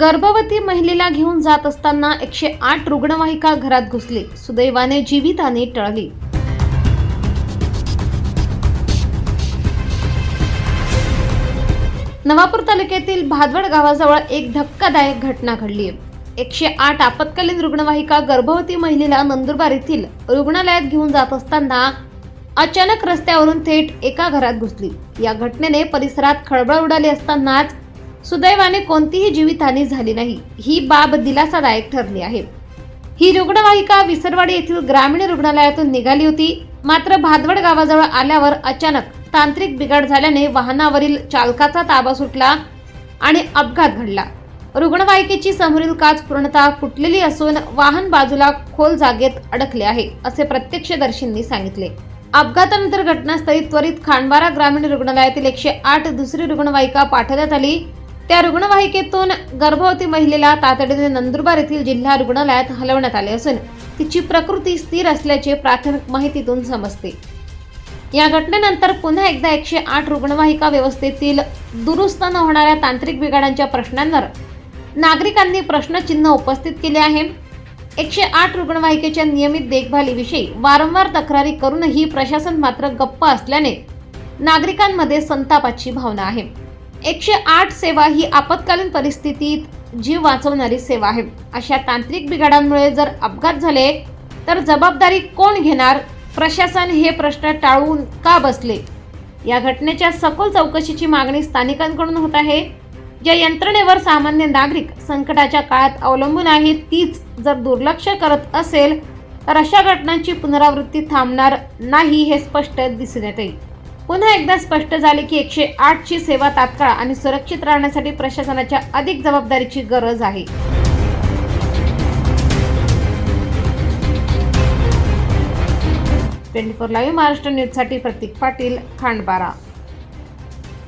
गर्भवती महिलेला घेऊन जात असताना एकशे आठ रुग्णवाहिका घरात घुसली. सुदैवाने जीवितहानी टळली. नवापूर तालुक्यातील भादवड गावाजवळ एक धक्कादायक घटना घडली. आहे एकशे आठ आपत्कालीन रुग्णवाहिका गर्भवती महिलेला नंदुरबार येथील रुग्णालयात घेऊन जात असताना अचानक रस्त्यावरून थेट एका घरात घुसली. या घटनेने परिसरात खळबळ उडाली असतानाच सुदैवाने कोणतीही जीवितहानी झाली नाही. ही बाब दिलासादायक ठरली आहे. ही रुग्णवाहिका विसरवाडी येथील ग्रामीण रुग्णालयातून निघाली होती. मात्र भादवड गावाजवळ आल्यावर अचानक तांत्रिक बिघाड झाल्याने वाहनावरील चालकाचा ताबा सुटला आणि अपघात घडला. रुग्णवाहिकेची समोरील काच पूर्णतः फुटलेली असून वाहन बाजूला खोल जागेत अडकले आहे असे प्रत्यक्षदर्शींनी सांगितले. अपघातानंतर घटनास्थळी त्वरित खांडबारा ग्रामीण रुग्णालयातील एकशे आठ दुसरी रुग्णवाहिका पाठवण्यात आली. त्या रुग्णवाहिकेतून गर्भवती महिलेला तातडीने नंदुरबार येथील जिल्हा रुग्णालयात हलवण्यात आले असून तिची प्रकृती स्थिर असल्याचे प्राथमिक माहितीतून समजते. या घटनेनंतर पुन्हा एकदा एकशे आठ रुग्णवाहिका व्यवस्थेतील दुरुस्त न होणाऱ्या तांत्रिक बिघाडांच्या प्रश्नांवर नागरिकांनी प्रश्नचिन्ह उपस्थित केले आहे. एकशे आठ रुग्णवाहिकेच्या नियमित देखभालीविषयी वारंवार तक्रारी करूनही प्रशासन मात्र गप्प असल्याने नागरिकांमध्ये संतापाची भावना आहे. एकशे आठ सेवा ही आपत्कालीन परिस्थितीत जीव वाचवणारी सेवा आहे. अशा तांत्रिक बिघाडांमुळे जर अपघात झाले तर जबाबदारी कोण घेणार? प्रशासन हे प्रश्न टाळून का बसले? या घटनेच्या सखोल चौकशीची मागणी स्थानिकांकडून होत आहे. ज्या यंत्रणेवर सामान्य नागरिक संकटाच्या काळात अवलंबून आहेत तीच जर दुर्लक्ष करत असेल तर अशा घटनांची पुनरावृत्ती थांबणार नाही हे स्पष्ट दिसून येते. पुन्हा एकदा स्पष्ट झाले की एकशे आठची सेवा तात्काळ आणि सुरक्षित राहण्यासाठी प्रशासनाच्या अधिक जबाबदारीची गरज आहे. ट्वेंटी फोर लाईव्ह महाराष्ट्र न्यूजसाठी प्रतीक पाटील खांडबारा.